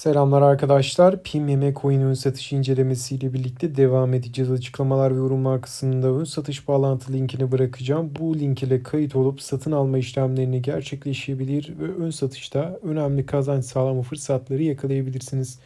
Selamlar arkadaşlar. PIM Coin ön satış incelemesiyle birlikte devam edeceğiz. Açıklamalar ve yorumlar kısmında ön satış bağlantı linkini bırakacağım. Bu link ile kayıt olup satın alma işlemlerini gerçekleşebilir ve ön satışta önemli kazanç sağlama fırsatları yakalayabilirsiniz.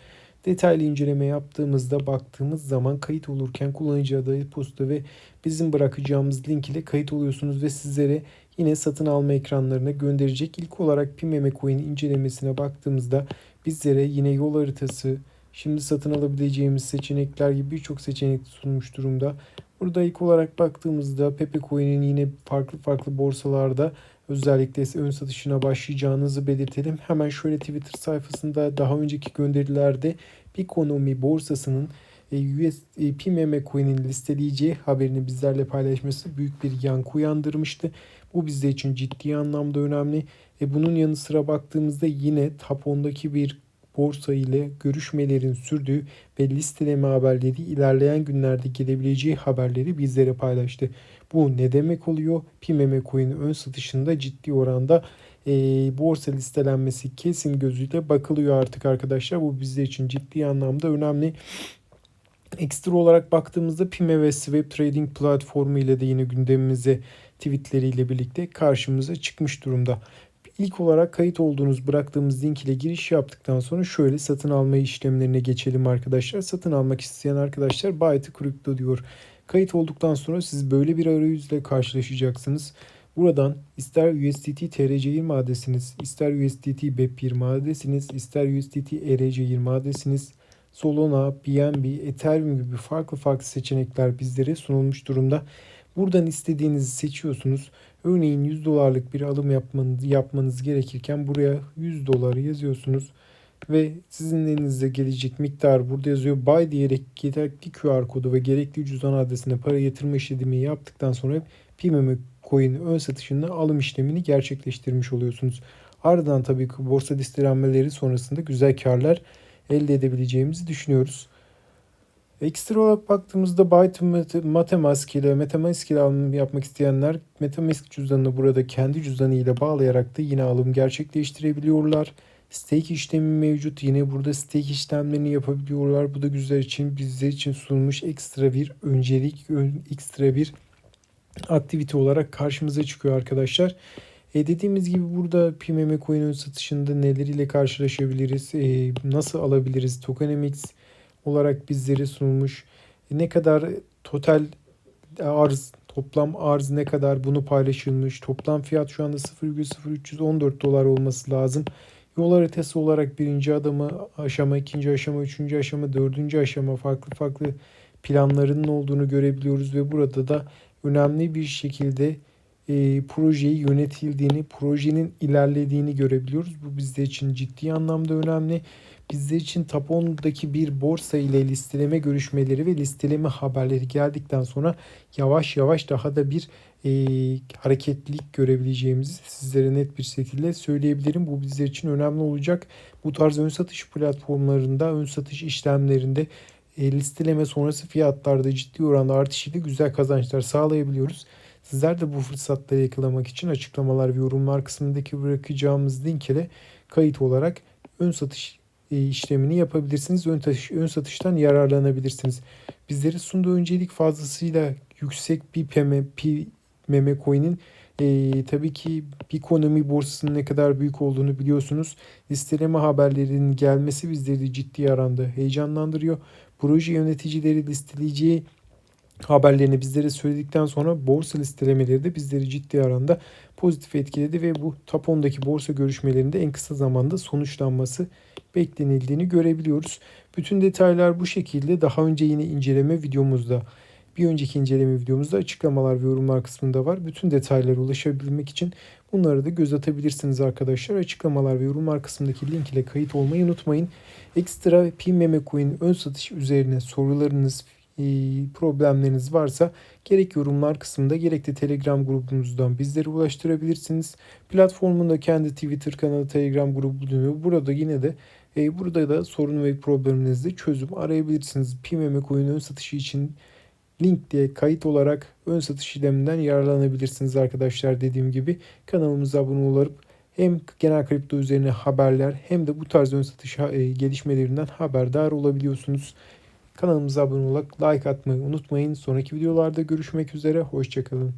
Detaylı inceleme yaptığımızda baktığımız zaman kayıt olurken kullanıcı adı, posta ve bizim bırakacağımız link ile kayıt oluyorsunuz ve sizlere yine satın alma ekranlarına gönderecek. İlk olarak PIM Coin incelemesine baktığımızda bizlere yine yol haritası, şimdi satın alabileceğimiz seçenekler gibi birçok seçenek sunmuş durumda. Burada ilk olarak baktığımızda Pepe Coin'in yine farklı farklı borsalarda özellikle ön satışına başlayacağınızı belirtelim. Hemen şöyle Twitter sayfasında daha önceki gönderilerde Bikonomi borsasının e, US e, PMM Coin'in listeleyeceği haberini bizlerle paylaşması büyük bir yankı uyandırmıştı. Bu bizler için ciddi anlamda önemli. E bunun yanı sıra baktığımızda yine top 10'daki bir borsa ile görüşmelerin sürdüğü ve listeleme haberleri ilerleyen günlerde gelebileceği haberleri bizlere paylaştı. Bu ne demek oluyor? PMM Coin ön satışında ciddi oranda e, borsa listelenmesi kesin gözüyle bakılıyor artık arkadaşlar. Bu bizler için ciddi anlamda önemli. Ekstra olarak baktığımızda Pime ve Web Trading platformu ile de yine gündemimize tweetleriyle birlikte karşımıza çıkmış durumda. İlk olarak kayıt olduğunuz bıraktığımız link ile giriş yaptıktan sonra şöyle satın alma işlemlerine geçelim arkadaşlar. Satın almak isteyen arkadaşlar Buy to Crypto diyor. Kayıt olduktan sonra siz böyle bir arayüzle karşılaşacaksınız. Buradan ister USDT TRC20 adresiniz, ister USDT BEP20 adresiniz, ister USDT ERC20 adresiniz, Solana, BNB, Ethereum gibi farklı farklı seçenekler bizlere sunulmuş durumda. Buradan istediğinizi seçiyorsunuz. Örneğin 100 dolarlık bir alım yapmanız, yapmanız gerekirken buraya 100 doları yazıyorsunuz. Ve sizin elinize gelecek miktar burada yazıyor. Buy diyerek gerekli QR kodu ve gerekli cüzdan adresine para yatırma işlemi yaptıktan sonra PMM coin ön satışında alım işlemini gerçekleştirmiş oluyorsunuz. Ardından tabii ki borsa listelenmeleri sonrasında güzel karlar elde edebileceğimizi düşünüyoruz. Ekstra olarak baktığımızda Byte Metamask ile Metamask ile alım yapmak isteyenler Metamask cüzdanını burada kendi cüzdanı ile bağlayarak da yine alım gerçekleştirebiliyorlar. Stake işlemi mevcut. Yine burada stake işlemlerini yapabiliyorlar. Bu da güzel için bizler için sunulmuş ekstra bir öncelik, ekstra bir aktivite olarak karşımıza çıkıyor arkadaşlar. E dediğimiz gibi burada PMM coin satışında neler ile karşılaşabiliriz, e, nasıl alabiliriz, tokenomics olarak bizlere sunulmuş. Ne kadar total arz, toplam arz ne kadar bunu paylaşılmış. Toplam fiyat şu anda 0,0314 dolar olması lazım. Yol haritası olarak birinci adımı aşama, ikinci aşama, üçüncü aşama, dördüncü aşama farklı farklı planlarının olduğunu görebiliyoruz ve burada da önemli bir şekilde e, projeyi yönetildiğini, projenin ilerlediğini görebiliyoruz. Bu bizler için ciddi anlamda önemli. Bizler için Top 10'daki bir borsa ile listeleme görüşmeleri ve listeleme haberleri geldikten sonra yavaş yavaş daha da bir e, hareketlilik görebileceğimizi sizlere net bir şekilde söyleyebilirim. Bu bizler için önemli olacak. Bu tarz ön satış platformlarında, ön satış işlemlerinde e, listeleme sonrası fiyatlarda ciddi oranda artış ile güzel kazançlar sağlayabiliyoruz. Sizler de bu fırsatları yakalamak için açıklamalar ve yorumlar kısmındaki bırakacağımız link ile kayıt olarak ön satış e, işlemini yapabilirsiniz. Ön, satış, ön satıştan yararlanabilirsiniz. Bizleri sunduğu öncelik fazlasıyla yüksek bir PM, meme coin'in e, tabii ki bir ekonomi borsasının ne kadar büyük olduğunu biliyorsunuz. Listeleme haberlerinin gelmesi bizleri ciddi aranda heyecanlandırıyor. Proje yöneticileri listeleyeceği haberlerini bizlere söyledikten sonra borsa listelemeleri de bizleri ciddi aranda pozitif etkiledi ve bu top 10'daki borsa görüşmelerinde en kısa zamanda sonuçlanması beklenildiğini görebiliyoruz. Bütün detaylar bu şekilde daha önce yine inceleme videomuzda bir önceki inceleme videomuzda açıklamalar ve yorumlar kısmında var. Bütün detaylara ulaşabilmek için bunları da göz atabilirsiniz arkadaşlar. Açıklamalar ve yorumlar kısmındaki link ile kayıt olmayı unutmayın. Ekstra PMM Coin ön satış üzerine sorularınız, problemleriniz varsa gerek yorumlar kısmında gerek de Telegram grubumuzdan bizlere ulaştırabilirsiniz. Platformunda kendi Twitter kanalı, Telegram grubu bulunuyor. Burada yine de e, burada da sorun ve probleminizde çözüm arayabilirsiniz. PMM coin ön satışı için link diye kayıt olarak ön satış işleminden yararlanabilirsiniz arkadaşlar dediğim gibi. Kanalımıza abone olup hem genel kripto üzerine haberler hem de bu tarz ön satış e, gelişmelerinden haberdar olabiliyorsunuz. Kanalımıza abone olarak like atmayı unutmayın. Sonraki videolarda görüşmek üzere. Hoşçakalın.